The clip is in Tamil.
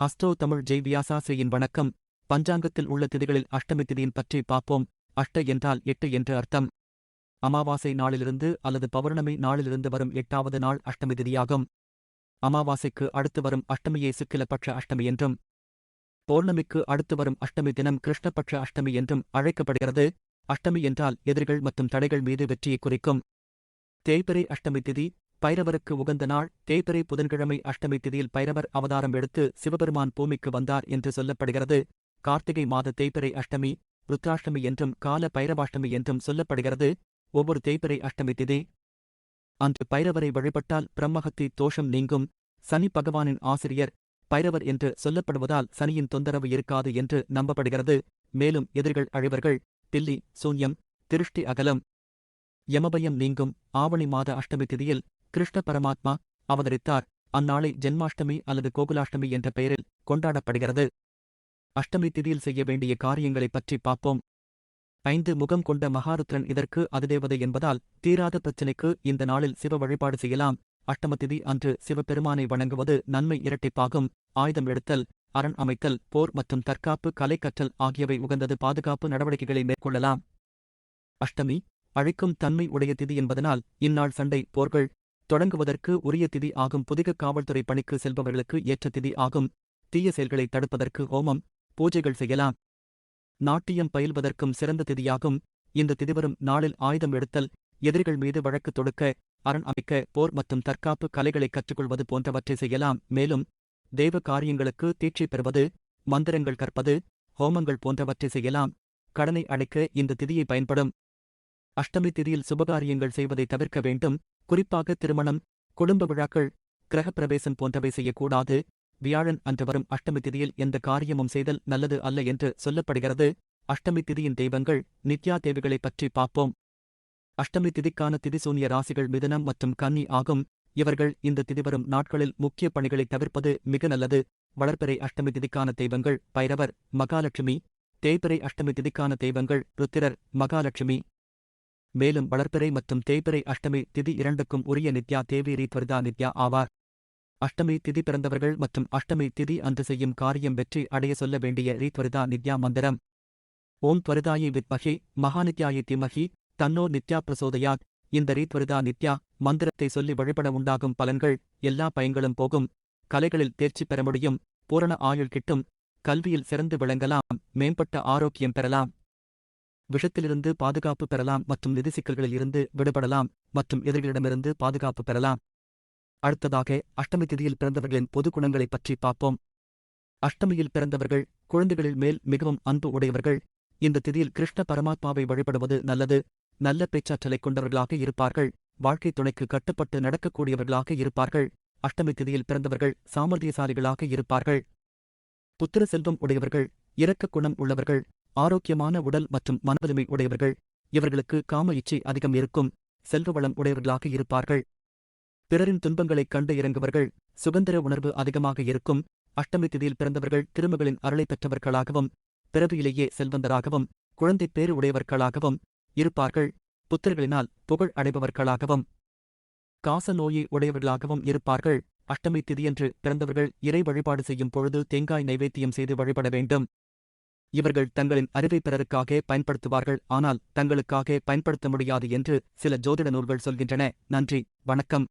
ஹஸ்டோ தமிழ் ஜெய் வியாசாசிரியின் வணக்கம். பஞ்சாங்கத்தில் உள்ள திதிகளில் அஷ்டமி திதியின் பற்றி பார்ப்போம். அஷ்ட என்றால் எட்டு என்று அர்த்தம். அமாவாசை நாளிலிருந்து அல்லது பௌர்ணமி நாளிலிருந்து வரும் எட்டாவது நாள் அஷ்டமி திதியாகும். அமாவாசைக்கு அடுத்து வரும் அஷ்டமியை சுக்கிலப்பட்ச அஷ்டமி என்றும். பௌர்ணமிக்கு அடுத்து வரும் அஷ்டமி தினம் கிருஷ்ணபட்ச அஷ்டமி என்றும் அழைக்கப்படுகிறது. அஷ்டமி என்றால் எதிரிகள் மற்றும் தடைகள் மீது வெற்றியை குறிக்கும். தேய்பிரை அஷ்டமி திதி பைரவருக்கு உகந்த நாள் தேய்பிறை புதன்கிழமை அஷ்டமி திதியில் பைரவர் அவதாரம் எடுத்து சிவபெருமான் பூமிக்கு வந்தார் என்று சொல்லப்படுகிறது. கார்த்திகை மாத தேய்பிறை அஷ்டமி ருத்ராஷ்டமி என்றும் கால பைரவாஷ்டமி என்றும் சொல்லப்படுகிறது. ஒவ்வொரு தேய்பிறை அஷ்டமி திதி அன்று பைரவரை வழிபட்டால் பிரம்மஹத்தி தோஷம் நீங்கும். சனி பகவானின் ஆசிரியர் பைரவர் என்று சொல்லப்படுவதால் சனியின் தொந்தரவு இருக்காது என்று நம்பப்படுகிறது. மேலும் எதிர்கள் அழிவர்கள் தில்லி சூன்யம் திருஷ்டி அகலம் யமபயம் நீங்கும். ஆவணி மாத அஷ்டமி திதியில் கிருஷ்ண பரமாத்மா அவதரித்தார். அந்நாளை ஜென்மாஷ்டமி அல்லது கோகுலாஷ்டமி என்ற பெயரில் கொண்டாடப்படுகிறது. அஷ்டமி திதியில் செய்ய வேண்டிய காரியங்களைப் பற்றி பார்ப்போம். ஐந்து முகம் கொண்ட மகாருத்ரன் இதற்கு அதிதேவதை என்பதால் தீராத பிரச்சினைக்கு இந்த நாளில் சிவ வழிபாடு செய்யலாம். அஷ்டம திதி அன்று சிவபெருமானை வணங்குவது நன்மை இரட்டிப்பாகும். ஆயுதம் எடுத்தல் அரண் அமைத்தல் போர் மற்றும் தற்காப்பு கலை கற்றல் ஆகியவை உகந்தது பாதுகாப்பு நடவடிக்கைகளை மேற்கொள்ளலாம். அஷ்டமி அழிக்கும் தன்மை உடைய திதி என்பதனால் இந்நாள் சண்டை போர்கள் தொடங்குவதற்கு உரிய திதி ஆகும். புதிக காவல்துறை பணிக்கு செல்பவர்களுக்கு ஏற்ற திதி ஆகும். தீய செயல்களை தடுப்பதற்கு ஹோமம். பூஜைகள் செய்யலாம். நாட்டியம் பயில்வதற்கும் சிறந்த திதியாகும். இந்த திதிவரும் நாளில் ஆயுதம் எடுத்தல் எதிரிகள் மீது வழக்கு தொடுக்க அரண் அமைக்க போர் மற்றும் தற்காப்பு கலைகளை கற்றுக்கொள்வது போன்றவற்றை செய்யலாம். மேலும் தெய்வ காரியங்களுக்கு தீட்சை பெறுவது மந்திரங்கள் கற்பது ஹோமங்கள் போன்றவற்றை செய்யலாம். கடனை அடைக்க இந்த திதியை பயன்படும். அஷ்டமி திதியில் சுபகாரியங்கள் செய்வதை தவிர்க்க வேண்டும். குறிப்பாக திருமணம் குடும்ப விழாக்கள் கிரகப்பிரவேசம் போன்றவை செய்யக்கூடாது. வியாழன் அன்று வரும் அஷ்டமி திதியில் எந்த காரியமும் செய்தல் நல்லது அல்ல என்று சொல்லப்படுகிறது. அஷ்டமி திதியின் தெய்வங்கள் நித்யா தேவிகளைப் பற்றி பார்ப்போம். அஷ்டமி திதிக்கான திதிசூனிய ராசிகள் மிதனம் மற்றும் கன்னி ஆகும். இவர்கள் இந்த திதி வரும் நாட்களில் முக்கிய பணிகளை தவிர்ப்பது மிக நல்லது. வளர்ப்பிறை அஷ்டமி திதிக்கான தெய்வங்கள் பைரவர் மகாலட்சுமி. தேய்பிறை அஷ்டமி திதிக்கான தெய்வங்கள் ருத்திரர் மகாலட்சுமி. மேலும் வளர்ப்பிறை மற்றும் தேய்பிறை அஷ்டமி திதி இரண்டுக்கும் உரிய நித்யா தேவி ரீத்வரிதா நித்யா ஆவார். அஷ்டமி திதி பிறந்தவர்கள் மற்றும் அஷ்டமி திதி அன்று செய்யும் காரியம் வெற்றி அடைய சொல்ல வேண்டிய ரீத்வரிதா நித்யா மந்திரம். ஓம் துவரிதாயை வித்மஹி மகாநித்யாயி திமஹி தன்னோ நித்யா பிரசோதயாக் இந்த ரீத்வரிதா நித்யா மந்திரத்தை சொல்லி வழிபட உண்டாகும் பலன்கள் எல்லா பயன்களும் போகும். கலைகளில் தேர்ச்சி பெற முடியும் பூரண ஆயுள் கிட்டும் கல்வியில் சிறந்து விளங்கலாம் மேம்பட்ட ஆரோக்கியம் பெறலாம். விஷத்திலிருந்து பாதுகாப்பு பெறலாம் மற்றும் நிதி சிக்கல்களில் இருந்து விடுபடலாம் மற்றும் எதிரிகளிடமிருந்து பாதுகாப்பு பெறலாம். அடுத்ததாக அஷ்டமி திதியில் பிறந்தவர்களின் பொது குணங்களைப் பற்றி பார்ப்போம். அஷ்டமியில் பிறந்தவர்கள் குழந்தைகளில் மேல் மிகவும் அன்பு உடையவர்கள். இந்த திதியில் கிருஷ்ண பரமாத்மாவை வழிபடுவது நல்லது. நல்ல பேச்சாற்றலைக் கொண்டவர்களாக இருப்பார்கள். வாழ்க்கை துணைக்கு கட்டுப்பட்டு நடக்கக்கூடியவர்களாக இருப்பார்கள். அஷ்டமி திதியில் பிறந்தவர்கள் சாமர்த்தியசாலிகளாக இருப்பார்கள். புத்திர செல்வம் உடையவர்கள் இரக்க குணம் உள்ளவர்கள். ஆரோக்கியமான உடல் மற்றும் மனவலிமை உடையவர்கள். இவர்களுக்கு காம இச்சை அதிகம் இருக்கும். செல்வ வளம் உடையவர்களாக இருப்பார்கள். பிறரின் துன்பங்களைக் கண்டு இறங்குவர்கள் சுதந்திர உணர்வு அதிகமாக இருக்கும். அஷ்டமி திதியில் பிறந்தவர்கள் திருமகளின் அருளை பெற்றவர்களாகவும் பிறவியிலேயே செல்வந்தராகவும் குழந்தை பேறு உடையவர்களாகவும் இருப்பார்கள். புத்திரர்களினால் புகழ் அடைபவர்களாகவும் காச நோயை உடையவர்களாகவும் இருப்பார்கள். அஷ்டமி திதியன்று பிறந்தவர்கள் இறை வழிபாடு செய்யும் பொழுது தேங்காய் நைவேத்தியம் செய்து வழிபட வேண்டும். இவர்கள் தங்களின் அறிவை பிறருக்காக பயன்படுத்துவார்கள். ஆனால் தங்களுக்காக பயன்படுத்த முடியாது என்று சில ஜோதிட நூல்கள் சொல்கின்றன. நன்றி. வணக்கம்.